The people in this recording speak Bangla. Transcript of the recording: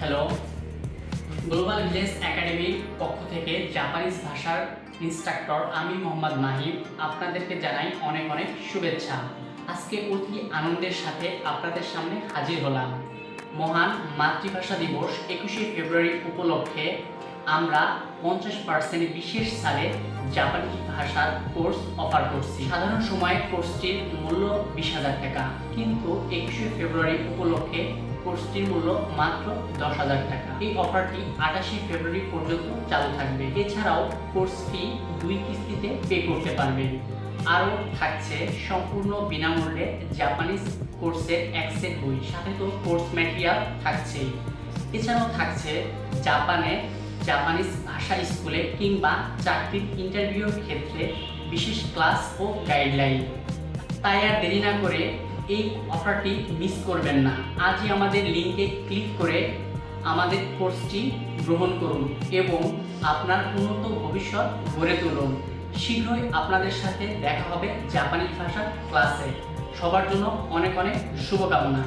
হ্যালো গ্লোবাল ভিলেজ একাডেমির পক্ষ থেকে জাপানিজ ভাষার ইনস্ট্রাক্টর আমি মোহাম্মদ মাহিম আপনাদেরকে জানাই অনেক অনেক শুভেচ্ছা। আজকে অতি আনন্দের সাথে আপনাদের সামনে হাজির হলাম। মহান মাতৃভাষা দিবস একুশে ফেব্রুয়ারি উপলক্ষে আমরা পঞ্চাশ পার্সেন্ট বিশেষ সালে জাপানি ভাষার কোর্স অফার করছি। সাধারণ সময়ে কোর্সটির মূল্য বিশ হাজার টাকা। কিন্তু একুশে ফেব্রুয়ারি উপলক্ষে কোর্সটির মূল্য মাত্র দশ হাজার টাকা। এই অফারটি আঠাশে ফেব্রুয়ারি পর্যন্ত চালু থাকবে। এছাড়াও কোর্স ফি দুই কিস্তিতে পে করতে পারবেন আরও থাকছে সম্পূর্ণ বিনামূল্যে জাপানিজ কোর্সের এক বই। সাথে তো কোর্স ম্যাটেরিয়াল থাকছেই। এছাড়াও থাকছে জাপানে জাপানিজ ভাষা স্কুলে কিংবা চাকরির ইন্টারভিউর ক্ষেত্রে বিশেষ ক্লাস ও গাইডলাইন। তাই আর দেরি না করে এই অফারটি মিস করবেন না। আজই আমাদের লিঙ্কে ক্লিক করে আমাদের কোর্সটি গ্রহণ করুন এবং আপনার উন্নত ভবিষ্যৎ গড়ে তুলুন। শীঘ্রই আপনাদের সাথে দেখা হবে জাপানি ভাষার ক্লাসে সবার জন্য অনেক অনেক শুভকামনা।